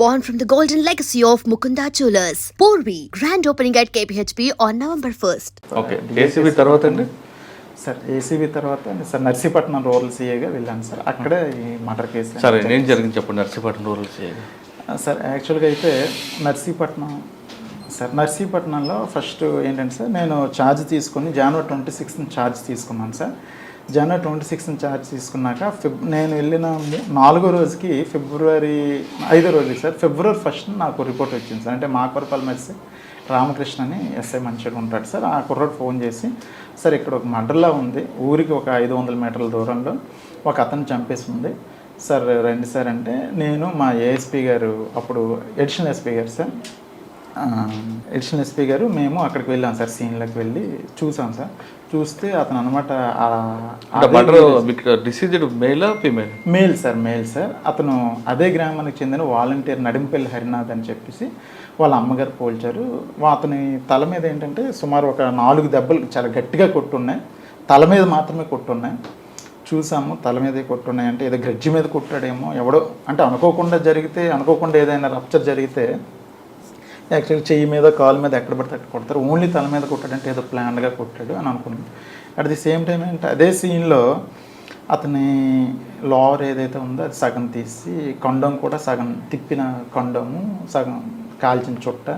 born from the golden legacy of Mukunda Jewelers. Porvi, grand opening at KPHP on November 1st. Okay ACB తర్వాత అండి? Sir ACB తర్వాత sir Narsipatnam rural సీఏగా వెళ్ళాను sir అక్కడే ఈ murder case సరే నేను జరిగింది చెప్పండి. నర్సీపట్నం రూరల్ చేయాలి సార్ యాక్చువల్గా అయితే నర్సీపట్నం సార్ నర్సీపట్నంలో ఫస్ట్ ఏంటంటే సార్ నేను ఛార్జ్ తీసుకొని జనవరి ట్వంటీ సిక్స్త్ ఛార్జ్ తీసుకున్నాను సార్ జనవరి ట్వంటీ సిక్స్ ఛార్జ్ తీసుకున్నాక ఫిబ్ నేను వెళ్ళిన నాలుగో రోజుకి ఫిబ్రవరి ఐదో రోజుకి సార్ ఫిబ్రవరి ఫస్ట్ నాకు రిపోర్ట్ వచ్చింది సార్. అంటే మాకవరపల్లి మెస్సీ రామకృష్ణ అని ఎస్ఐ మంచిగా ఉంటాడు సార్. ఆ కుర్రోడు ఫోన్ చేసి సార్ ఇక్కడ ఒక మర్డర్లా ఉంది. ఊరికి ఒక ఐదు వందల మీటర్ల దూరంలో ఒక అతను చంపేసి ఉంది. సార్ రండి సార్ అంటే నేను మా ఏఎస్పీ గారు అప్పుడు ఎడిషనల్ ఎస్పీ గారు సార్. ఎడిషనల్ ఎస్పీ గారు మేము అక్కడికి వెళ్ళాం సార్ సీన్లోకి వెళ్ళి చూసాం సార్. చూస్తే అతను అనమాట డిసీజ్డ్ మేలా female? Male sir male sir. అతను అదే గ్రామానికి చెందిన వాలంటీర్ నడింపల్లి హరినాథ్ అని చెప్పేసి వాళ్ళ అమ్మగారు పోల్చారు. అతని తల మీద ఏంటంటే సుమారు ఒక నాలుగు దెబ్బలు చాలా గట్టిగా కొట్టున్నాయి. తల మీద మాత్రమే కొట్టున్నాయి. చూసాము తల మీదే కొట్టున్నాయి. అంటే ఏదో గజ్జి మీద కొట్టాడేమో ఎవడో అంటే అనుకోకుండా జరిగితే అనుకోకుండా ఏదైనా రప్చర్ జరిగితే యాక్చువల్లీ చెయ్యి మీద కాలు మీద ఎక్కడ పడితే అక్కడ కొడతారు. ఓన్లీ తల మీద కొట్టాడంటే ఏదో ప్లాన్డ్గా కొట్టాడు అని అనుకున్నాను అట్ ది సేమ్ టైం ఏంటంటే అదే సీన్లో అతని లోవర్ ఏదైతే ఉందో అది సగం తీసి కొండం కూడా సగం తిప్పిన కొండము సగం కాల్చిన చుట్ట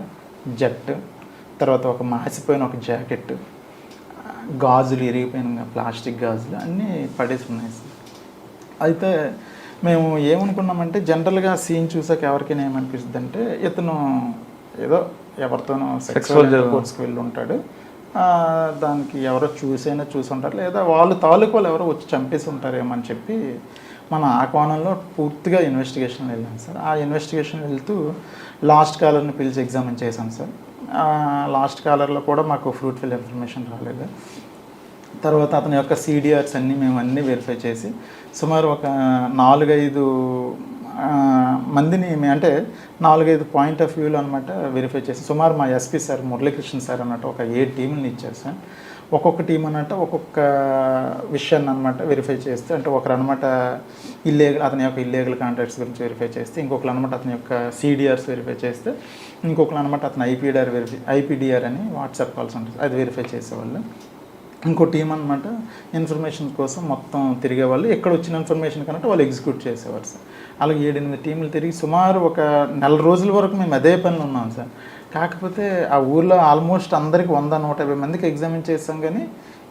జట్టు తర్వాత ఒక మాసిపోయిన ఒక జాకెట్ గాజులు ఇరిగిపోయిన ప్లాస్టిక్ గాజులు అన్నీ పడేసి ఉన్నాయి. అయితే మేము ఏమనుకున్నామంటే జనరల్గా సీన్ చూసాక ఎవరికైనా ఏమనిపిస్తుంది అంటే ఇతను ఏదో ఎవరితోనో సెక్సువల్ కోర్స్కి వెళ్ళి ఉంటాడు దానికి ఎవరో చూసైనా చూసి ఉంటారు లేదా వాళ్ళు తాలూకు వాళ్ళు ఎవరో వచ్చి చంపేసి ఉంటారేమో అని చెప్పి మన ఆ కోణంలో పూర్తిగా ఇన్వెస్టిగేషన్ వెళ్ళాం సార్. ఆ ఇన్వెస్టిగేషన్ వెళ్తూ లాస్ట్ కాలర్ని పిలిచి ఎగ్జామిన్ చేశాం సార్. లాస్ట్ కాలర్లో కూడా మాకు ఫ్రూట్ఫుల్ ఇన్ఫర్మేషన్ రాలేదు. తర్వాత అతని యొక్క సీడిఆర్స్ అన్నీ మేము అన్నీ వెరిఫై చేసి సుమారు ఒక నాలుగైదు మందిని అంటే నాలుగైదు పాయింట్ ఆఫ్ వ్యూలో అనమాట వెరిఫై చేసి సుమారు మా ఎస్పీ సార్ మురళీకృష్ణ సార్ అన్నట్టు ఒక ఏ టీంని ఇచ్చారు సార్ ఒక్కొక్క టీం అన్నట్టు ఒక్కొక్క విషయాన్ని అనమాట వెరిఫై చేస్తే అంటే ఒకరు అనమాట ఇల్లీగల్ అతని యొక్క ఇల్లీగల్ కాంట్రాక్ట్స్ గురించి వెరిఫై చేస్తే ఇంకొకరు అనమాట అతని యొక్క సీడిఆర్స్ వెరిఫై చేస్తే ఇంకొకరు అనమాట అతని ఐపీడిఆర్ వెరిఫై ఐపీడిఆర్ అని వాట్సాప్ కాల్స్ ఉంటుంది అది వెరిఫై చేసేవాళ్ళు. ఇంకో టీం అనమాట ఇన్ఫర్మేషన్ కోసం మొత్తం తిరిగేవాళ్ళు. ఎక్కడ వచ్చిన ఇన్ఫర్మేషన్ కన్నట్టు వాళ్ళు ఎగ్జిక్యూట్ చేసేవారు సార్. అలాగే ఏడెనిమిది టీంలు తిరిగి సుమారు ఒక నెల రోజుల వరకు మేము అదే పనిలో ఉన్నాం సార్. కాకపోతే ఆ ఊర్లో ఆల్మోస్ట్ అందరికి వంద నూట యాభై మందికి ఎగ్జామిన్ చేస్తాం కానీ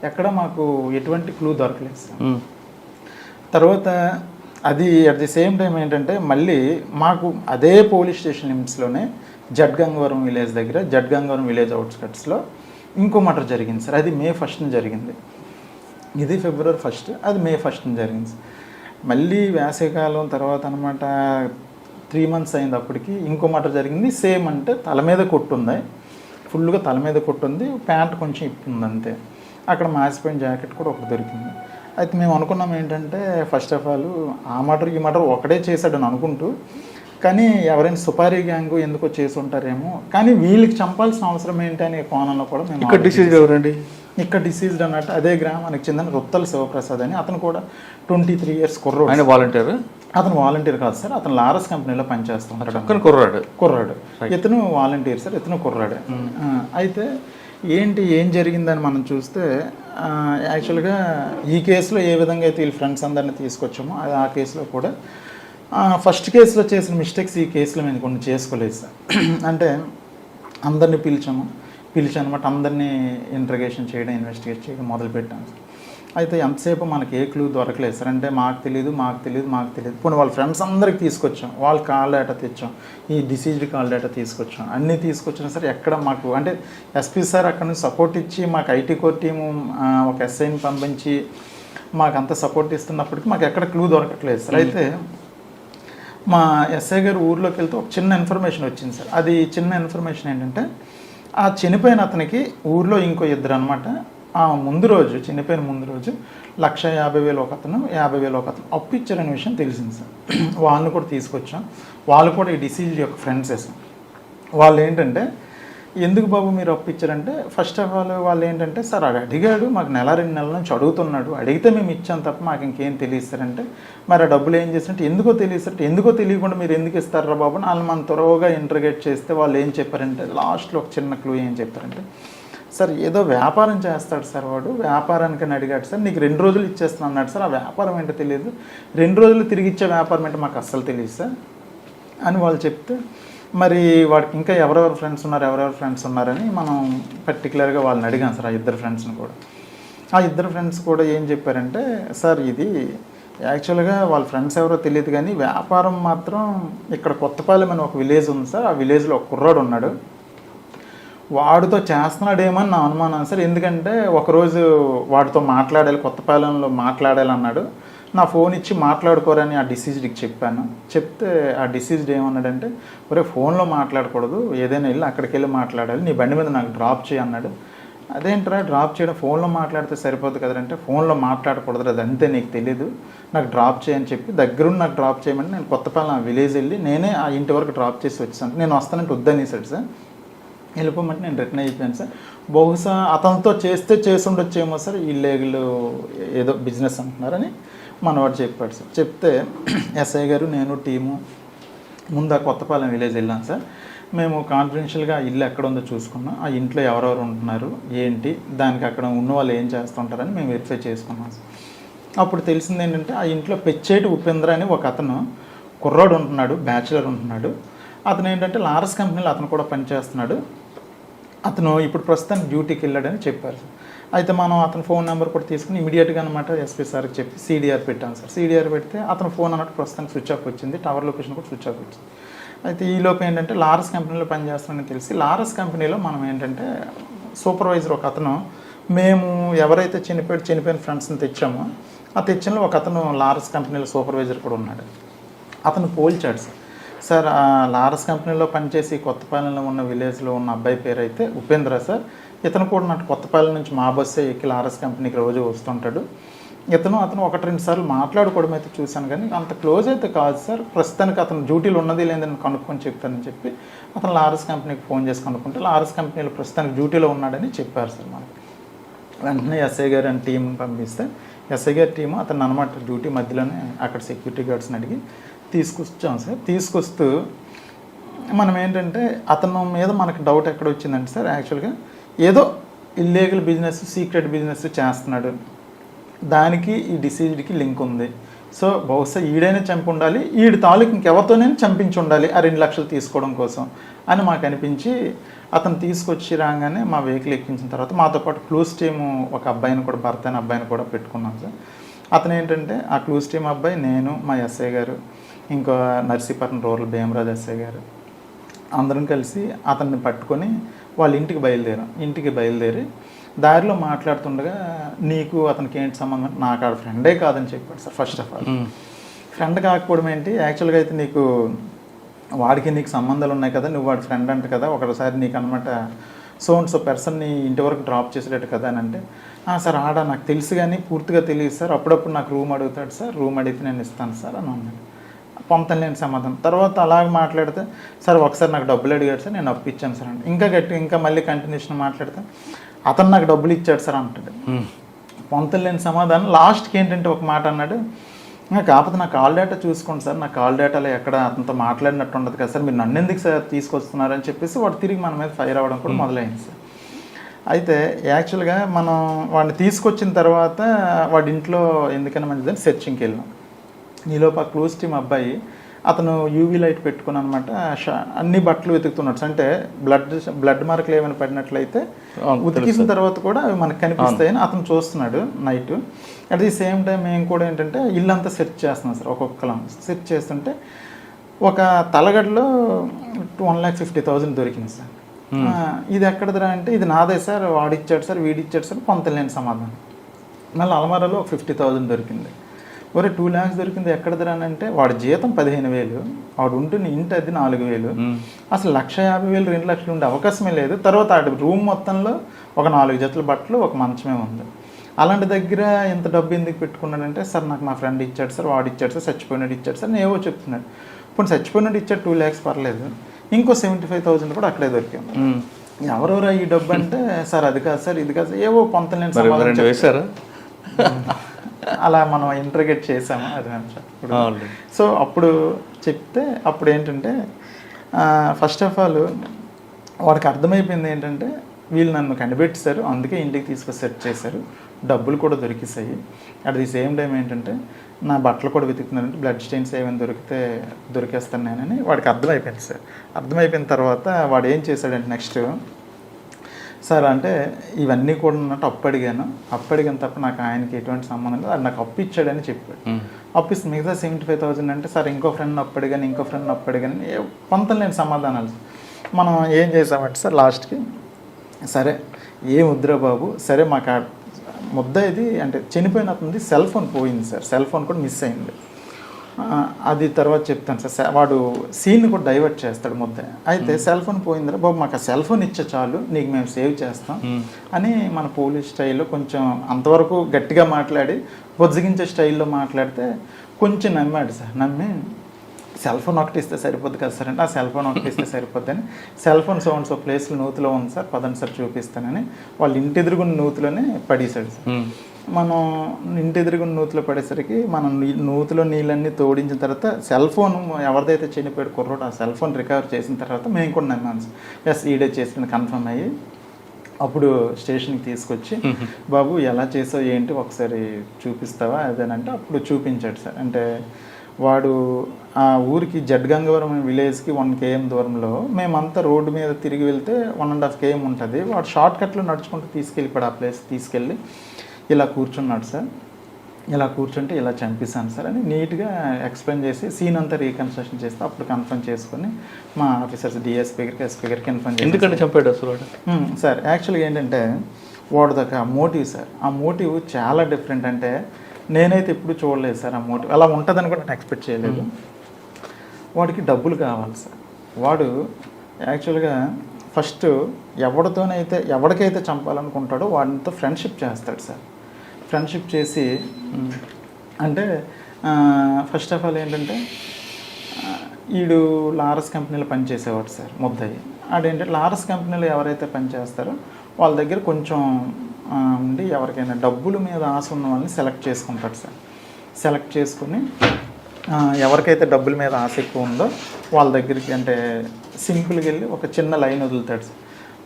ఎక్కడ మాకు ఎటువంటి క్లూ దొరకలేదు సార్. తర్వాత అది అట్ ది సేమ్ టైం ఏంటంటే మళ్ళీ మాకు అదే పోలీస్ స్టేషన్ లిమిట్స్లోనే జడ్గంగవరం విలేజ్ దగ్గర జడ్గంగవరం విలేజ్ అవుట్స్కట్స్లో ఇంకో మటర్ జరిగింది సార్. అది మే ఫస్ట్న జరిగింది. ఇది ఫిబ్రవరి ఫస్ట్ అది మే ఫస్ట్న జరిగింది సార్. మళ్ళీ వేసవికాలం తర్వాత అనమాట త్రీ మంత్స్ అయింది అప్పటికి. ఇంకో మటర్ జరిగింది సేమ్ అంటే తల మీద కొట్టుంది ఫుల్గా తల మీద కొట్టుంది ప్యాంట్ కొంచెం ఇప్పుంది అంతే. అక్కడ మాసిపోయిన జాకెట్ కూడా ఒకటి దొరికింది. అయితే మేము అనుకున్నాం ఏంటంటే ఫస్ట్ ఆఫ్ ఆల్ ఆ మటర్ ఈ మటర్ ఒకటే చేశాడని అనుకుంటూ కానీ ఎవరైనా సుపారీ గ్యాంగ్ ఎందుకో చేసి ఉంటారేమో కానీ వీళ్ళకి చంపాల్సిన అవసరం ఏంటి అనే కోణంలో కూడా మేము ఇక్కడ డిసీజ్ ఎవరండి? ఇక్కడ డిసీజ్డ్ అన్నట్టు అదే గ్రామానికి చెందిన రుత్తల శివప్రసాద్ అని. అతను కూడా ట్వంటీ త్రీ ఇయర్స్ కుర్రోడు. ఆయన వాలంటీర్ అతను వాలంటీర్ కాదు సార్ అతను లారస్ కంపెనీలో పక్కన కుర్రాడు. కుర్రాడు. ఇతను వాలంటీర్ సార్ ఇతను కుర్రాడే. ఆ, అయితే ఏంటి ఏం జరిగిందని మనం చూస్తే యాక్చువల్గా ఈ కేసులో ఏ విధంగా అయితే వీళ్ళ ఫ్రెండ్స్ అందరిని తీసుకొచ్చామో అది ఆ కేసులో కూడా ఫస్ట్ కేసులో చేసిన మిస్టేక్స్ ఈ కేసులో మేము కొన్ని చేసుకోలేదు సార్. అంటే అందరిని పిలిచాము. పిలిచి అనమాట అందరినీ ఇంట్రగేషన్ చేయడం ఇన్వెస్టిగేట్ చేయడం మొదలుపెట్టాము సార్. అయితే ఎంతసేపు మనకి ఏ క్లూ దొరకలేదు సార్. అంటే మాకు తెలియదు మాకు తెలియదు మాకు తెలియదు పోనీ వాళ్ళ ఫ్రెండ్స్ అందరికి తీసుకొచ్చాం. వాళ్ళ కాల్ డేటా తెచ్చాం. ఈ డిసీజ్డ్ కాల్ డేటా తీసుకొచ్చాం. అన్నీ తీసుకొచ్చినా సరే ఎక్కడ మాకు అంటే ఎస్పీ సార్ అక్కడ నుంచి సపోర్ట్ ఇచ్చి మాకు ఐటీ కోర్ టీము ఒక ఎస్ఐని పంపించి మాకు అంత సపోర్ట్ ఇస్తున్నప్పటికీ మాకు ఎక్కడ క్లూ దొరకట్లేదు సార్. అయితే మా ఎస్ఐ గారు ఊర్లోకి వెళ్తే ఒక చిన్న ఇన్ఫర్మేషన్ వచ్చింది సార్. అది చిన్న ఇన్ఫర్మేషన్ ఏంటంటే ఆ చనిపోయిన అతనికి ఊర్లో ఇంకో ఇద్దరు అనమాట ఆ ముందు రోజు చనిపోయిన ముందు రోజు లక్ష యాభై వేలు ఒక అతను యాభై వేలు ఒక అతను అప్పు ఇచ్చారనే విషయం తెలిసింది సార్. వాళ్ళని కూడా తీసుకొచ్చాం. వాళ్ళు కూడా ఈ డిసీజ్ యొక్క ఫ్రెండ్సే సార్. వాళ్ళు ఏంటంటే ఎందుకు బాబు మీరు అప్పించారంటే ఫస్ట్ ఆఫ్ ఆల్ వాళ్ళు ఏంటంటే సార్ అది అడిగాడు మాకు నెల రెండు నెలల నుంచి అడుగుతున్నాడు. అడిగితే మేము ఇచ్చాం తప్ప మాకు ఇంకేం తెలియస్తారంటే మరి ఆ డబ్బులు ఏం చేసినట్టు ఎందుకో తెలియసారంటే ఎందుకో తెలియకుండా మీరు ఎందుకు ఇస్తారా బాబు? అని వాళ్ళు మనం త్వరగా ఇంటర్గేట్ చేస్తే వాళ్ళు ఏం చెప్పారంటే లాస్ట్లో ఒక చిన్న క్లూ ఏం చెప్పారంటే సార్ ఏదో వ్యాపారం చేస్తాడు సార్ వాడు వ్యాపారానికి అని అడిగాడు సార్ నీకు రెండు రోజులు ఇచ్చేస్తాను అన్నాడు సార్ ఆ వ్యాపారం ఏంటో తెలియదు. రెండు రోజులు తిరిగి ఇచ్చే వ్యాపారం ఏంటో మాకు అస్సలు తెలియదు సార్ అని వాళ్ళు చెప్తే మరి వాడికి ఇంకా ఎవరెవరు ఫ్రెండ్స్ ఉన్నారు ఎవరెవరు ఫ్రెండ్స్ ఉన్నారని మనం పర్టికులర్గా వాళ్ళని అడిగాం సార్ ఆ ఇద్దరు ఫ్రెండ్స్ని కూడా. ఆ ఇద్దరు ఫ్రెండ్స్ కూడా ఏం చెప్పారంటే సార్ ఇది యాక్చువల్గా వాళ్ళ ఫ్రెండ్స్ ఎవరో తెలియదు కానీ వ్యాపారం మాత్రం ఇక్కడ కొత్తపాలెం అని ఒక విలేజ్ ఉంది సార్ ఆ విలేజ్లో ఒక కుర్రాడు ఉన్నాడు. వాడితో చేస్తున్నాడేమని నా అనుమానం సార్. ఎందుకంటే ఒకరోజు వాడితో మాట్లాడాలి కొత్తపాలెంలో మాట్లాడాలి అన్నాడు. నా ఫోన్ ఇచ్చి మాట్లాడుకోరని ఆ డిసీజ్డ్కి చెప్పాను. చెప్తే ఆ డిసీజ్డ్ ఏమన్నాడంటే ఒరే ఫోన్లో మాట్లాడకూడదు. ఏదైనా వెళ్ళి అక్కడికి వెళ్ళి మాట్లాడాలి. నీ బండి మీద నాకు డ్రాప్ చేయి అన్నాడు. అదేంట్రా డ్రాప్ చేయడం ఫోన్లో మాట్లాడితే సరిపోదు కదంటే ఫోన్లో మాట్లాడకూడదు అది అంతే నీకు తెలియదు నాకు డ్రాప్ చేయని చెప్పి దగ్గరుండి నాకు డ్రాప్ చేయమని నేను కొత్తపాలెం ఆ విలేజ్ వెళ్ళి నేనే ఆ ఇంటి వరకు డ్రాప్ చేసి వచ్చాను నేను వస్తానంటే వద్దనేసాడు సార్. వెళ్ళిపోమంటే నేను రిటర్న్ అయిపోయాను సార్. బహుశా అతనితో చేస్తే చేసి ఉండొచ్చేమో సార్. వీళ్ళు ఏదో బిజినెస్ అంటున్నారని మనవాడు చెప్పాడు సార్. చెప్తే ఎస్ఐ గారు నేను టీము ముందు ఆ కొత్తపాలెం విలేజ్ వెళ్ళాం సార్. మేము కాన్ఫిడెన్షియల్గా ఆ ఇల్లు ఎక్కడ ఉందో చూసుకున్నాం. ఆ ఇంట్లో ఎవరెవరు ఉంటున్నారు ఏంటి దానికి అక్కడ ఉన్న వాళ్ళు ఏం చేస్తుంటారని మేము వెరిఫై చేసుకున్నాం సార్. అప్పుడు తెలిసింది ఏంటంటే ఆ ఇంట్లో పెచ్చేటి ఉపేంద్ర అని ఒక అతను కుర్రాడు ఉంటున్నాడు బ్యాచులర్ ఉంటున్నాడు. అతను ఏంటంటే లారస్ కంపెనీలో అతను కూడా పనిచేస్తున్నాడు. అతను ఇప్పుడు ప్రస్తుతానికి డ్యూటీకి వెళ్ళాడని చెప్పారు సార్. అయితే మనం అతని ఫోన్ నెంబర్ కూడా తీసుకుని ఇమీడియట్గా అనమాట ఎస్పీ సార్కి చెప్పి సీడీఆర్ పెట్టాం సార్. సీడీఆర్ పెడితే అతని ఫోన్ అన్నట్టు ప్రస్తుతానికి స్విచ్ ఆఫ్ వచ్చింది. టవర్ లొకేషన్ కూడా స్విచ్ ఆఫ్ వచ్చింది. అయితే ఈ లోపు ఏంటంటే లారస్ కంపెనీలో పనిచేస్తానని తెలిసి లారస్ కంపెనీలో మనం ఏంటంటే సూపర్వైజర్ ఒక అతను మేము ఎవరైతే చనిపోయి చనిపోయిన ఫ్రెండ్స్ని తెచ్చామో ఆ తెచ్చిన ఒక అతను లారస్ కంపెనీలో సూపర్వైజర్ కూడా ఉన్నాడు. అతను పోల్చాడు సార్. సార్ ఆ లారస్ కంపెనీలో పనిచేసి కొత్తపాలెంలో ఉన్న విలేజ్లో ఉన్న అబ్బాయి పేరు అయితే ఉపేంద్ర సార్. ఇతను కూడా నాకు కొత్తపాలెం నుంచి మా బస్సే ఎక్కి ఆర్ఎస్ కంపెనీకి రోజు వస్తుంటాడు. ఇతను అతను ఒకటి రెండు సార్లు మాట్లాడుకోవడం అయితే చూశాను కానీ అంత క్లోజ్ అయితే కాదు సార్. ప్రస్తుతానికి అతను డ్యూటీలు ఉన్నది లేదని కనుక్కొని చెప్తానని చెప్పి అతను లారస్ కంపెనీకి ఫోన్ చేసి కనుక్కుంటే లారస్ కంపెనీలో ప్రస్తుతానికి డ్యూటీలో ఉన్నాడని చెప్పారు సార్ మనకి వెంటనే ఎస్ఐ గారు అని టీంని పంపిస్తే ఎస్ఐ గారి టీము అతను అనమాట డ్యూటీ మధ్యలోనే అక్కడ సెక్యూరిటీ గార్డ్స్ని అడిగి తీసుకొచ్చాం సార్. తీసుకొస్తూ మనం ఏంటంటే అతను మీద మనకు డౌట్ ఎక్కడ వచ్చిందంటే సార్ యాక్చువల్గా ఏదో ఇల్లీగల్ బిజినెస్ సీక్రెట్ బిజినెస్ చేస్తున్నాడు. దానికి ఈ డిసీజ్డ్కి లింక్ ఉంది. సో బహుశా ఈడైనా చంపి ఉండాలి ఈడి తాలూకు ఇంకెవరితోనైనా చంపించి ఉండాలి ఆ రెండు లక్షలు తీసుకోవడం కోసం అని మాకు అనిపించి అతను తీసుకొచ్చి రాగానే మా వెహికల్ ఎక్కించిన తర్వాత మాతో పాటు క్లూస్ టీము ఒక అబ్బాయిని కూడా భర్త అనే అబ్బాయిని కూడా పెట్టుకున్నాం సార్. అతను ఏంటంటే ఆ క్లూస్ టీమ్ అబ్బాయి నేను మా ఎస్ఐ గారు ఇంకో నర్సీపట్నం రూరల్ భీమరాజ్ ఎస్ఐ గారు. అందరం కలిసి అతన్ని పట్టుకొని వాళ్ళ ఇంటికి బయలుదేరాం. ఇంటికి బయలుదేరి దారిలో మాట్లాడుతుండగా నీకు అతనికి ఏంటి సంబంధం? నాకు ఆడ ఫ్రెండే కాదని చెప్పాడు sir first of all. Friend కాకపోవడం ఏంటి? యాక్చువల్గా అయితే నీకు వాడికి నీకు సంబంధాలు ఉన్నాయి కదా నువ్వు వాడి ఫ్రెండ్ అంట కదా ఒకసారి నీకు అనమాట సో అండ్ సో పర్సన్ని ఇంటి వరకు డ్రాప్ చేసేటట్టు కదా అని అంటే "ఆ, సార్ ఆడ నాకు తెలుసు కానీ పూర్తిగా తెలియదు సార్. అప్పుడప్పుడు నాకు రూమ్ అడుగుతాడు సార్ రూమ్ అడిగితే నేను ఇస్తాను సార్ అని అన్నాడు. పొంతలేని సమాధానం. తర్వాత అలాగ మాట్లాడితే సార్ ఒకసారి నాకు డబ్బులు అడిగాడు సార్ నేను అప్పు ఇచ్చాను సార్ అంటే ఇంకా గట్టి ఇంకా మళ్ళీ కంటిన్యూషన్ మాట్లాడితే అతను నాకు డబ్బులు ఇచ్చాడు సార్ అంటాడు. పొంతలేని సమాధానం. లాస్ట్కి ఏంటంటే ఒక మాట అన్నాడు "ఇంకా కాకపోతే నా కాల్ డేటా చూసుకోండి సార్ నా కాల్ డేటాలో ఎక్కడ అతనితో మాట్లాడినట్టు ఉండదు కదా సార్ మీరు నన్ను ఎందుకు సార్ తీసుకొస్తున్నారు అని చెప్పేసి వాడు తిరిగి మన మీద ఫైర్ అవ్వడం కూడా మొదలైంది సార్. అయితే యాక్చువల్గా మనం వాడిని తీసుకొచ్చిన తర్వాత వాడి ఇంట్లో ఎందుకైనా మంచిదని సెర్చింగ్కి వెళ్ళాం. నీలోపు ఆ క్లోజ్ టీమ్ అబ్బాయి అతను యూవీ లైట్ పెట్టుకుని అనమాట అన్ని బట్టలు వెతుకుతున్నాడు. అంటే బ్లడ్ బ్లడ్ మార్కులు ఏమైనా పడినట్లయితే ఉతికిసిన తర్వాత కూడా అవి మనకు కనిపిస్తాయని అతను చూస్తున్నాడు night at the same time మేము కూడా ఏంటంటే ఇల్లంతా సెర్చ్ చేస్తున్నాం సార్ ఒక్కొక్కలం. సెర్చ్ చేస్తుంటే ఒక తలగడలో వన్ ల్యాక్ ఫిఫ్టీ థౌజండ్ దొరికింది సార్ ఆ, ఇది ఎక్కడదిరా అంటే ఇది నాదే సార్ వాడిచ్చాడు సార్ వీడిచ్చాడు సార్ పొంతలేని సమాధానం. మళ్ళీ అలమారాలో ఒక ఫిఫ్టీ థౌజండ్ దొరికింది. ఒరే టూ ల్యాక్స్ దొరికింది ఎక్కడదిరా అని అంటే వాడి జీతం పదిహేను వేలు వాడు ఉంటున్న ఇంటి అది నాలుగు వేలు. అసలు లక్ష యాభై వేలు రెండు లక్షలు ఉండే అవకాశమే లేదు. తర్వాత ఆ రూమ్ మొత్తంలో ఒక నాలుగు జతల బట్టలు ఒక మంచమే ఉంది. అలాంటి దగ్గర ఇంత డబ్బు ఎందుకు పెట్టుకున్నాడంటే సార్ నాకు మా ఫ్రెండ్ ఇచ్చాడు సార్ వాడు ఇచ్చాడు సార్ చచ్చిపోయినాడు ఇచ్చాడు సార్ నేను ఏవో చెప్తున్నాడు. ఇప్పుడు చచ్చిపోయినాడు ఇచ్చాడు టూ ల్యాక్స్ పర్లేదు. ఇంకో సెవెంటీ ఫైవ్ థౌసండ్ కూడా అక్కడే దొరికాం. ఎవరెవరా ఈ డబ్బు అంటే సార్ అది కాదు సార్ ఇది కాదు సార్ ఏవో పొంతలేని వేశారా? అలా మనం ఇంటర్గేట్ చేసాము అది. సో అప్పుడు చెప్తే అప్పుడు ఏంటంటే ఫస్ట్ ఆఫ్ ఆల్ వాడికి అర్థమైపోయింది ఏంటంటే వీళ్ళు నన్ను కనిపెట్టేశారు అందుకే ఇంటికి తీసుకొని సెట్ చేశారు. డబ్బులు కూడా దొరికిస్తాయి అట్ ది సేమ్ టైం ఏంటంటే నా బట్టలు కూడా వెతుకుతున్నారంటే బ్లడ్ స్టెయిన్స్ ఏమైనా దొరికితే దొరికేస్తాను నేనని వాడికి అర్థమైపోయింది సార్. అర్థమైపోయిన తర్వాత వాడు ఏం చేశాడంటే నెక్స్ట్ సార్ అంటే ఇవన్నీ కూడా ఉన్నట్టు అప్పు అడిగాను అప్పు అడిగిన తప్ప నాకు ఆయనకి ఎటువంటి సంబంధం లేదు. అది నాకు అప్పు ఇచ్చాడని చెప్పాడు. అప్పు ఇస్తే మిగతా సెవెంటీ ఫైవ్ థౌసండ్ అంటే సార్ ఇంకో ఫ్రెండ్ అప్పు అడిగాను ఇంకో ఫ్రెండ్ అప్పు అడిగాను కొంత లేని సమాధానాలు మనం ఏం చేసామంటే సార్ లాస్ట్కి సరే ఏ ముద్ర బాబు సరే మాకు ముద్ద ఇది అంటే చనిపోయినప్పుడు సెల్ ఫోన్ పోయింది సార్. సెల్ ఫోన్ కూడా మిస్ అయింది. అది తర్వాత చెప్తాను సార్. వాడు సీన్ కూడా డైవర్ట్ చేస్తాడు ముద్ద. అయితే సెల్ ఫోన్ పోయిందిరా బాబు మాకు ఆ సెల్ ఫోన్ ఇచ్చే చాలు నీకు మేము సేవ్ చేస్తాం అని మన పోలీస్ స్టైల్లో కొంచెం అంతవరకు గట్టిగా మాట్లాడి బొజ్జగించే స్టైల్లో మాట్లాడితే కొంచెం నమ్మాడు సార్. నమ్మి సెల్ ఫోన్ ఒకటి ఇస్తే సరిపోద్ది కదా సార్ అంటే ఆ సెల్ ఫోన్ ఒకటి ఇస్తే సరిపోద్ది అని. సెల్ ఫోన్ సౌండ్ సో ప్లేస్లో నూతిలో ఉంది సార్ పదండి సార్ చూపిస్తానని వాళ్ళ ఇంటి ఎదురుగున్న నూతిలోనే పడేశాడు సార్. మనం ఇంటి ఎదురుగున్న నూతిలో పడేసరికి మనం నూతిలో నీళ్ళన్నీ తోడించిన తర్వాత సెల్ ఫోన్ ఎవరిదైతే చనిపోయాడు కుర్రోడు ఆ సెల్ ఫోన్ రికవర్ చేసిన తర్వాత మేము కూడా నమ్మాను ఎస్ ఈడే చేసింది కన్ఫర్మ్ అయ్యి అప్పుడు స్టేషన్కి తీసుకొచ్చి బాబు ఎలా చేసావు ఏంటి ఒకసారి చూపిస్తావా అదేనంటే అప్పుడు చూపించాడు సార్. అంటే వాడు ఆ ఊరికి జడ్గంగవరం విలేజ్కి వన్ కేఎం దూరంలో మేమంతా రోడ్డు మీద తిరిగి వెళ్తే వన్ అండ్ హాఫ్ కేఎం ఉంటుంది. వాడు షార్ట్ కట్లో నడుచుకుంటూ తీసుకెళ్ళిపోయాడు ఆ ప్లేస్ తీసుకెళ్ళి. ఇలా కూర్చున్నాడు సార్. ఇలా కూర్చుంటే ఇలా చంపిస్తాను సార్ అని నీట్గా ఎక్స్ప్లెయిన్ చేసి సీన్ అంతా రీకన్స్ట్రక్షన్ చేస్తే అప్పుడు కన్ఫర్మ్ చేసుకొని మా ఆఫీసర్స్ డిఎస్పీ గారికి ఎస్పీ గారికి కన్ఫర్మ్ చేసి ఎందుకంటే చంపాడు అసలు. సార్ యాక్చువల్గా ఏంటంటే వాడు దగ్గర ఆ మోటివ్ సార్. ఆ మోటివ్ చాలా డిఫరెంట్ అంటే నేనైతే ఎప్పుడు చూడలేదు సార్ ఆ మోటివ్. అలా ఉంటుందని కూడా నేను ఎక్స్పెక్ట్ చేయలేదు. వాడికి డబ్బులు కావాలి సార్. వాడు యాక్చువల్గా ఫస్ట్ ఎవరితోనైతే ఎవరికైతే చంపాలనుకుంటాడో వాడితో ఫ్రెండ్షిప్ చేస్తాడు సార్. ఫ్రెండ్షిప్ చేసి అంటే ఫస్ట్ ఆఫ్ ఆల్ ఏంటంటే వీడు లారస్ కంపెనీలో పనిచేసేవాడు సార్ ముద్దయ్య. ఆడేంటంటే లారస్ కంపెనీలో ఎవరైతే పనిచేస్తారో వాళ్ళ దగ్గర కొంచెం ఉండి ఎవరికైనా డబ్బుల మీద ఆశ ఉన్న వాళ్ళని సెలెక్ట్ చేసుకుంటాడు సార్. సెలెక్ట్ చేసుకుని ఎవరికైతే డబ్బుల మీద ఆశ ఎక్కువ ఉందో వాళ్ళ దగ్గరికి అంటే సింపుల్గా వెళ్ళి ఒక చిన్న లైన్ వదులుతాడు సార్.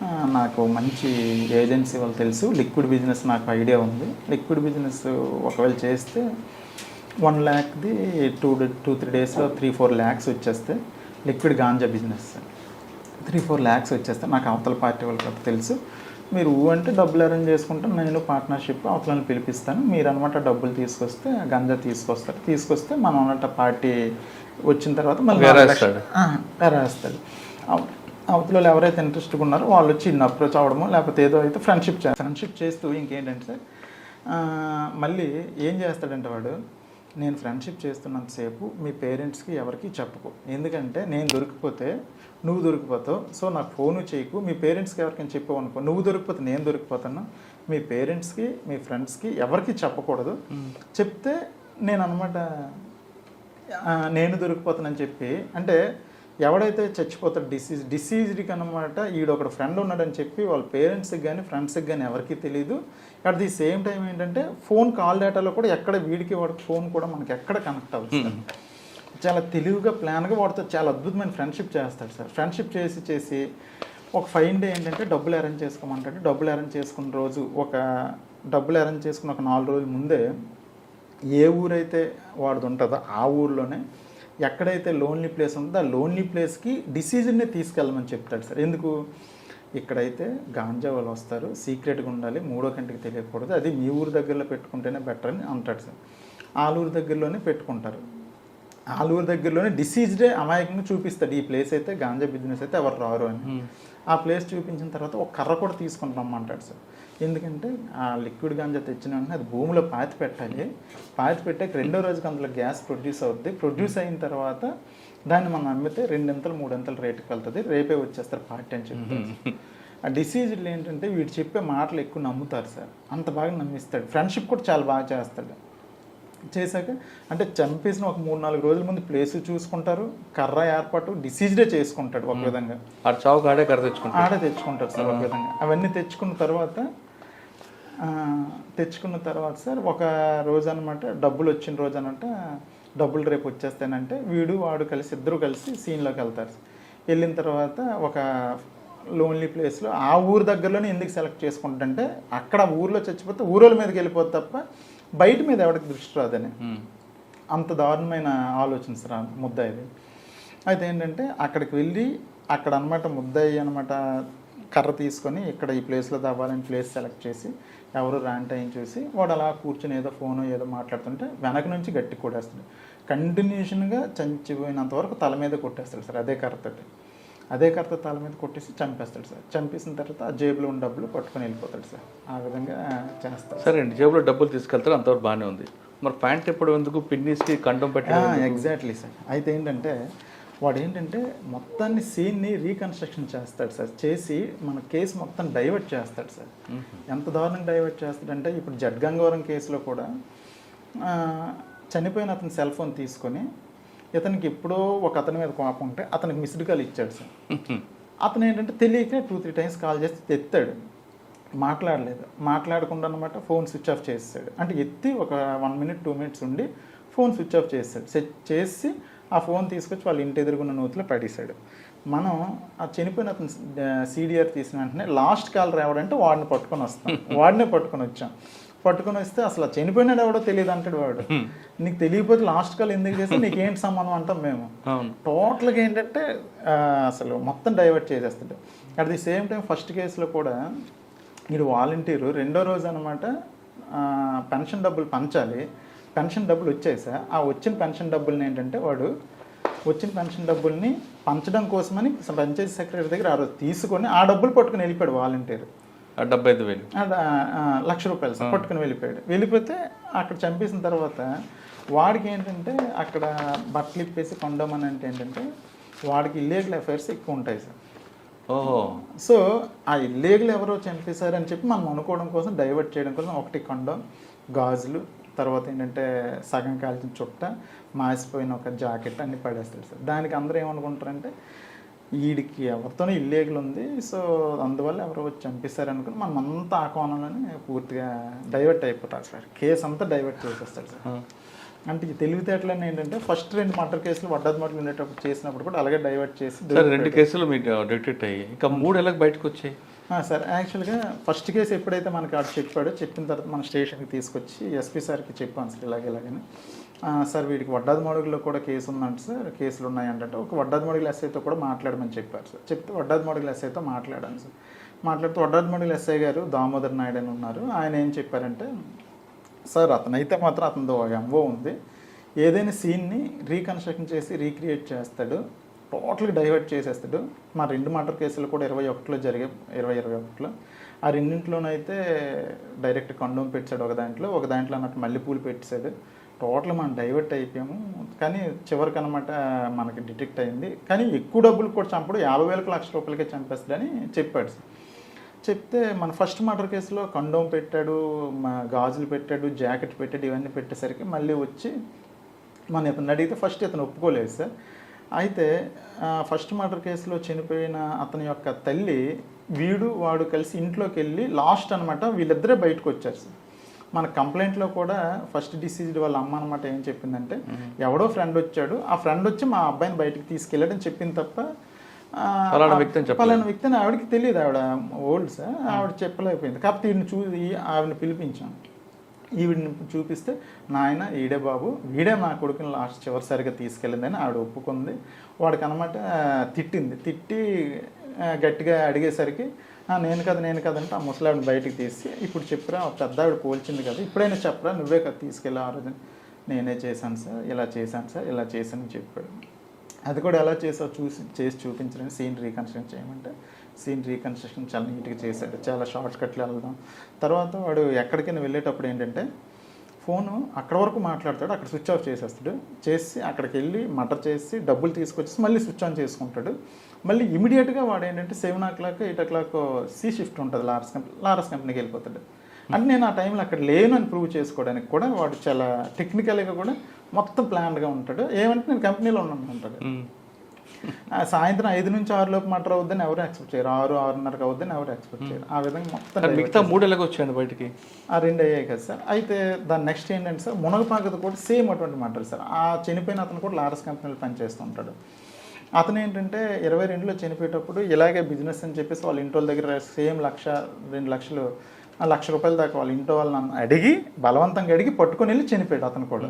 నాకు మంచి ఏజెన్సీ వాళ్ళు తెలుసు. లిక్విడ్ బిజినెస్ నాకు ఐడియా ఉంది. లిక్విడ్ బిజినెస్ ఒకవేళ చేస్తే వన్ ల్యాక్ది టూ టూ త్రీ డేస్లో త్రీ ఫోర్ ల్యాక్స్ వచ్చేస్తే liquid ganja business three four lakhs వచ్చేస్తే నాకు అవతల పార్టీ వాళ్ళకి తెలుసు. మీరు ఊ అంటే డబ్బులు అరేంజ్ చేసుకుంటాను నేను పార్ట్నర్షిప్ అవతలని పిలిపిస్తాను. మీరు అనమాట డబ్బులు తీసుకొస్తే గంజా తీసుకొస్తారు. తీసుకొస్తే మనం అన్నట్టు పార్టీ వచ్చిన తర్వాత మళ్ళీ వేరే అవతలలో ఎవరైతే ఇంట్రెస్ట్గా ఉన్నారో వాళ్ళు వచ్చి ఇన్ని అప్రోచ్ అవ్వడమో లేకపోతే ఏదో అయితే ఫ్రెండ్షిప్ చేస్తారు ఫ్రెండ్షిప్ చేస్తూ ఇంకేంటంటే సార్ మళ్ళీ ఏం చేస్తాడంటే వాడు నేను ఫ్రెండ్షిప్ చేస్తున్నంతసేపు మీ పేరెంట్స్కి ఎవరికి చెప్పుకో. ఎందుకంటే నేను దొరికిపోతే నువ్వు దొరికిపోతావు. సో నాకు ఫోను చేయకు. మీ పేరెంట్స్కి ఎవరికైనా చెప్పావు అనుకో నువ్వు దొరికిపోతే నేను దొరికిపోతాను. మీ పేరెంట్స్కి మీ ఫ్రెండ్స్కి ఎవరికి చెప్పకూడదు. చెప్తే నేను అనమాట నేను దొరికిపోతానని చెప్పి అంటే ఎవడైతే చచ్చిపోతాడు డిసీజ్ డిసీజ్డ్కి అనమాట ఈడు ఒకడు ఫ్రెండ్ ఉన్నాడని చెప్పి వాళ్ళ పేరెంట్స్కి కానీ ఫ్రెండ్స్కి కానీ ఎవరికి తెలియదు అట్ ది సేమ్ టైం ఏంటంటే ఫోన్ కాల్ డేటాలో కూడా ఎక్కడ వీడికి వాడికి ఫోన్ కూడా మనకి ఎక్కడ కనెక్ట్ అవుతుంది చాలా తెలివిగా ప్లాన్గా వాడితో చాలా అద్భుతమైన ఫ్రెండ్షిప్ చేస్తాడు సార్. ఫ్రెండ్షిప్ చేసి చేసి ఒక ఫైన్ డే ఏంటంటే డబ్బులు అరేంజ్ చేసుకోమంటాడు. డబ్బులు అరేంజ్ చేసుకున్న రోజు ఒక డబ్బులు అరేంజ్ చేసుకున్న ఒక నాలుగు రోజుల ముందే ఏ ఊరైతే వాడిది ఉంటుందో ఆ ఊర్లోనే ఎక్కడైతే లోన్లీ ప్లేస్ ఉంటుందో ఆ లోన్లీ ప్లేస్కి డిసిజన్ని తీసుకెళ్ళమని చెప్తాడు సార్. ఎందుకు? ఇక్కడైతే గాంజా వాళ్ళు వస్తారు. సీక్రెట్గా ఉండాలి. మూడో కంటికి తెలియకూడదు. అది మీ ఊరు దగ్గరలో పెట్టుకుంటేనే బెటర్ అని అంటాడు సార్. ఆలూరు దగ్గరలోనే పెట్టుకుంటారు. ఆలూరు దగ్గరలోనే డిసీజ్డే అమాయకంగా చూపిస్తాడు. ఈ ప్లేస్ అయితే గాంజా బిజినెస్ అయితే ఎవరు రారు అని. ఆ ప్లేస్ చూపించిన తర్వాత ఒక కర్ర కూడా తీసుకొని రమ్మంటాడు సార్. ఎందుకంటే ఆ లిక్విడ్ గాంజా తెచ్చిన వెంటనే అది భూమిలో పాతి పెట్టాలి. పాతి పెట్టాక రెండో రోజుకి అందులో గ్యాస్ ప్రొడ్యూస్ అవుద్ది. ప్రొడ్యూస్ అయిన తర్వాత దాన్ని మనం అమ్మితే రెండింతలు మూడింతలు రేటుకి వెళ్తుంది. రేపే వచ్చేస్తారు పార్టీ అని చెప్తారు ఆ డిసీజులు ఏంటంటే వీడు చెప్పే మాటలు ఎక్కువ నమ్ముతారు సార్. అంత బాగా నమ్మిస్తాడు. ఫ్రెండ్షిప్ కూడా చాలా బాగా చేస్తాడు. చేశాక అంటే చంపేసిన ఒక మూడు నాలుగు రోజుల ముందు ప్లేస్ చూసుకుంటారు. కర్ర ఏర్పాటు డిసీజ్డే చేసుకుంటాడు ఒక విధంగా. ఆ చావు కాడే కర తెచ్చుకుంటాం ఆడ తెచ్చుకుంటారు సార్ ఒక విధంగా. అవన్నీ తెచ్చుకున్న తర్వాత తెచ్చుకున్న తర్వాత సార్ ఒక రోజు అనమాట డబ్బులు వచ్చిన రోజు అనమాట డబ్బులు రేపు వచ్చేస్తానంటే వీడు వాడు కలిసి ఇద్దరు కలిసి సీన్లోకి వెళ్తారు వెళ్ళిన తర్వాత ఒక లోన్లీ ప్లేస్లో ఆ ఊరు దగ్గరలోనే ఎందుకు సెలెక్ట్ చేసుకుంటుంటే అక్కడ ఊర్లో చచ్చిపోతే ఊరోళ్ళ మీదకి వెళ్ళిపోతే తప్ప బయట మీద ఎవరికి దృష్టి రాదని. అంత దారుణమైన ఆలోచన సార్ ముద్దాయిది అయితే ఏంటంటే అక్కడికి వెళ్ళి అక్కడ అనమాట ముద్దాయి అనమాట కర్ర తీసుకొని ఇక్కడ ఈ ప్లేస్లో తవ్వాలని ప్లేస్ సెలెక్ట్ చేసి ఎవరు ర్యాంట్ అయ్యి చూసి వాడు అలా కూర్చొని ఏదో ఫోన్ ఏదో మాట్లాడుతుంటే వెనక నుంచి గట్టి కొట్టేస్తాడు. కంటిన్యూషన్గా చంచిపోయినంత వరకు తల మీద కొట్టేస్తాడు సార్ అదే కర్రతోటి. అదే కర్రతో తల మీద కొట్టేసి చంపేస్తాడు సార్. చంపేసిన తర్వాత ఆ జేబులో ఉన్న డబ్బులు పట్టుకొని వెళ్ళిపోతాడు సార్. ఆ విధంగా చేస్తాడు. సరే అండి జేబులో డబ్బులు తీసుకెళ్తారు అంతవరకు బాగానే ఉంది. మరి ప్యాంట్ ఎప్పుడు ఎందుకు పిన్నీస్కి కండం ఎందుకు? Exactly sir. అయితే ఏంటంటే వాడు ఏంటంటే మొత్తాన్ని సీన్ని రీకన్స్ట్రక్షన్ చేస్తాడు సార్. చేసి మన కేసు మొత్తం డైవర్ట్ చేస్తాడు సార్. ఎంత దారుణంగా డైవర్ట్ చేస్తాడంటే ఇప్పుడు జడ్ గంగవరం కేసులో కూడా చనిపోయిన అతని సెల్ ఫోన్ తీసుకొని ఇతనికి ఎప్పుడో ఒక అతని మీద కోపం ఉంటే అతనికి మిస్డ్ కాల్ ఇచ్చాడు సార్. అతను ఏంటంటే తెలియక టూ త్రీ టైమ్స్ కాల్ చేసి ఎత్తాడు. మాట్లాడలేదు. మాట్లాడకుండా అనమాట ఫోన్ స్విచ్ ఆఫ్ చేస్తాడు. అంటే ఎత్తి ఒక వన్ మినిట్ టూ మినిట్స్ ఉండి ఫోన్ స్విచ్ ఆఫ్ చేస్తాడు. సెట్ చేసి ఆ ఫోన్ తీసుకొచ్చి వాళ్ళ ఇంటి ఎదురుగున్న నూతిలో పడేశాడు. మనం ఆ చనిపోయిన అతను సీడిఆర్ తీసిన వెంటనే లాస్ట్ కాల్ రావడంటే వాడిని పట్టుకొని వస్తాం. వాడినే పట్టుకొని వచ్చాం. పట్టుకొని వస్తే అసలు చనిపోయినాడు ఎవడో తెలియదు అంటాడు వాడు. నీకు తెలియకపోతే లాస్ట్ కాల్ ఎందుకు చేస్తే నీకు ఏంటి సంబంధం అంటాం మేము. టోటల్గా ఏంటంటే అసలు మొత్తం డైవర్ట్ చేసేస్తాడు. At the same time first కేసులో కూడా వీడు వాలంటీరు రెండో రోజు అనమాట పెన్షన్ డబ్బులు పంచాలి. పెన్షన్ డబ్బులు వచ్చాయి సార్. ఆ వచ్చిన పెన్షన్ డబ్బుల్ని ఏంటంటే వాడు వచ్చిన పెన్షన్ డబ్బుల్ని పంచడం కోసమని పంచాయతీ సెక్రటరీ దగ్గర ఆ రోజు తీసుకొని ఆ డబ్బులు పట్టుకుని వెళ్ళిపోయాడు వాలంటీర్. ఆ డెబ్బై ఐదు వేలు. లక్ష రూపాయలు సార్ పట్టుకుని వెళ్ళిపోయాడు. వెళ్ళిపోతే అక్కడ చంపేసిన తర్వాత వాడికి ఏంటంటే అక్కడ బట్టలు ఇప్పేసి కొండమని అంటే ఏంటంటే వాడికి ఇల్లీగల్ అఫైర్స్ ఎక్కువ ఉంటాయి సార్. ఓహో. సో ఆ ఇల్లీగల్ ఎవరో చంపేశారని చెప్పి మనం అనుకోవడం కోసం డైవర్ట్ చేయడం కోసం ఒకటి కొండం గాజులు తర్వాత ఏంటంటే సగం కాల్చిన చుట్ట మాసిపోయిన ఒక జాకెట్ అన్ని పడేస్తాడు సార్. దానికి అందరూ ఏమనుకుంటారంటే వీడికి ఎవరితోనో ఇల్లీగల్ ఉంది సో అందువల్ల ఎవరో వచ్చి చంపేశారు అనుకుని మనం అంతా ఆ కోణంలోనే పూర్తిగా డైవర్ట్ అయిపోతారు సార్. కేసు అంతా డైవర్ట్ చేసేస్తాడు సార్. అంటే ఈ తెలివితేటలన్నీ ఏంటంటే ఫస్ట్ రెండు మర్డర్ కేసులు వడ్డాది మటలు ఉండేటప్పుడు చేసినప్పుడు కూడా అలాగే డైవర్ట్ చేసి రెండు కేసులు మీకు డిటెక్ట్ అయ్యాయి. ఇంకా మూడు ఎలా బయటకు వచ్చాయి? సార్ యాక్చువల్గా ఫస్ట్ కేసు ఎప్పుడైతే మనకి ఆడు చెప్పాడో చెప్పిన తర్వాత మన స్టేషన్కి తీసుకొచ్చి ఎస్పీ సార్కి చెప్పాను సార్ ఇలాగ ఇలాగని. సార్ వీడికి వడ్డాది మడుగులో కూడా కేసు ఉందంట సార్ కేసులు ఉన్నాయంటే ఒక వడ్డాది మడుగుల ఎస్ఐతో కూడా మాట్లాడమని చెప్పారు సార్. చెప్తే వడ్డాది మడుగుల ఎస్ఐతో మాట్లాడాను సార్. మాట్లాడుతూ వడ్డాది మడుగుల ఎస్ఐ గారు దామోదర్ నాయుడు అని ఉన్నారు. ఆయన ఏం చెప్పారంటే సార్ అతనైతే మాత్రం అతనితో ఒక ఎంఓ ఉంది. ఏదైనా సీన్ని రీకన్స్ట్రక్షన్ చేసి రీక్రియేట్ చేస్తాడు. టోటల్గా డైవర్ట్ చేసేస్తాడు. మా రెండు మర్డర్ కేసులు కూడా ఇరవై ఒకటిలో జరిగే ఇరవై ఇరవై ఒకటిలో. ఆ రెండింటిలోనైతే డైరెక్ట్ కండోమ్ పెట్టాడు ఒక దాంట్లో. ఒక దాంట్లో అన్నట్టు మల్లెపూలు పెట్టాడు. టోటల్ మనం డైవర్ట్ అయిపోయాము. కానీ చివరికి అనమాట మనకి డిటెక్ట్ అయింది. కానీ ఎక్కువ డబ్బులు కూడా చంపడు. యాభై వేలకు లక్ష రూపాయలకే చంపేస్తాడని చెప్పాడు. సార్ చెప్తే మన ఫస్ట్ మర్డర్ కేసులో కండోమ్ పెట్టాడు మా గాజులు పెట్టాడు జాకెట్ పెట్టాడు ఇవన్నీ పెట్టేసరికి మళ్ళీ వచ్చి మన ఇతను అడిగితే ఫస్ట్ ఇతను ఒప్పుకోలేదు సార్. అయితే ఫస్ట్ మర్డర్ కేసులో చనిపోయిన అతని యొక్క తల్లి వీడు వాడు కలిసి ఇంట్లోకి వెళ్ళి లాస్ట్ అనమాట వీళ్ళిద్దరే బయటకు వచ్చారు సార్ మన కంప్లైంట్లో కూడా ఫస్ట్ డిసీజ్డ్ వాళ్ళ అమ్మ అనమాట ఏం చెప్పిందంటే ఎవడో ఫ్రెండ్ వచ్చాడు. ఆ ఫ్రెండ్ వచ్చి మా అబ్బాయిని బయటికి తీసుకెళ్ళాడని చెప్పింది తప్ప ఆ, ఫలానా వ్యక్తి అని. ఫలానా వ్యక్తి అని ఆవిడకి తెలియదు. ఆవిడ ఓల్డ్ సార్. ఆవిడ చెప్పలేకపోయింది. కాకపోతే ఈయన చూసి ఆవిడని పిలిపించాం. ఈవిడిని చూపిస్తే నాయన ఈడే బాబు వీడే మా కొడుకుని లాస్ట్ చివరిసరిగా తీసుకెళ్ళిందని ఆవిడ ఒప్పుకుంది. వాడికి అనమాట తిట్టింది. తిట్టి గట్టిగా అడిగేసరికి నేను కదా నేను కదంటే ఆ ముసలావిడ బయటికి తీసి ఇప్పుడు చెప్పురా ఆ పెద్ద ఆవిడ పోల్చింది కదా ఇప్పుడైనా చెప్పరా నువ్వే కదా తీసుకెళ్ళి ఆ రోజు. నేనే చేశాను సార్ ఇలా చేశాను సార్ ఇలా చేశానని చెప్పాడు. అది కూడా ఎలా చేసావు చూసి చేసి చూపించడానికి సీన్ రీకన్స్ట్రక్ట్ చేయమంటే సీన్ రీకన్స్ట్రక్షన్ చాలా నీట్గా చేశాడు. చాలా షార్ట్ కట్లు వెళ్దాం తర్వాత వాడు ఎక్కడికైనా వెళ్ళేటప్పుడు ఏంటంటే ఫోను అక్కడ వరకు మాట్లాడతాడు అక్కడ స్విచ్ ఆఫ్ చేసేస్తాడు. చేసి అక్కడికి వెళ్ళి మటర్ చేసి డబ్బులు తీసుకొచ్చి మళ్ళీ స్విచ్ ఆన్ చేసుకుంటాడు. మళ్ళీ ఇమీడియట్గా వాడు ఏంటంటే seven o'clock eight o'clock C shift ఉంటుంది లారస్ కంపెనీ లారస్ కంపెనీకి వెళ్ళిపోతాడు. అంటే నేను ఆ టైంలో అక్కడ లేను అని ప్రూవ్ చేసుకోవడానికి కూడా వాడు చాలా టెక్నికల్గా కూడా మొత్తం ప్లాన్డ్గా ఉంటాడు. ఏమంటే నేను కంపెనీలో ఉన్నాను అంటాడు సాయంత్రం ఐదు నుంచి ఆరు లోపు మటర్ అవుద్దని ఎవరు ఎక్స్పెక్ట్ చేయరు. ఆరు ఆరున్నరకు అవుద్దని ఎవరు ఎక్స్పెక్ట్ చేయరు. ఆ విధంగా మొత్తం మిగతా మూడు ఎలాగ వచ్చాయండి బయటికి. ఆ రెండు అయ్యాయి కదా సార్. అయితే దాని నెక్స్ట్ ఏంటంటే సార్ మునగపాకది కూడా సేమ్ అటువంటి మాటలు సార్. ఆ చనిపోయిన అతను కూడా లారస్ కంపెనీలో పనిచేస్తుంటాడు అతను ఏంటంటే ఇరవై రెండులో చనిపోయేటప్పుడు ఇలాగే బిజినెస్ అని చెప్పేసి వాళ్ళ ఇంటి దగ్గర సేమ్ లక్ష రెండు లక్షలు ఆ లక్ష రూపాయల దాకా వాళ్ళ ఇంట్లో వాళ్ళని అడిగి బలవంతంగా అడిగి పట్టుకొని వెళ్ళి చనిపోయాడు అతను కూడా.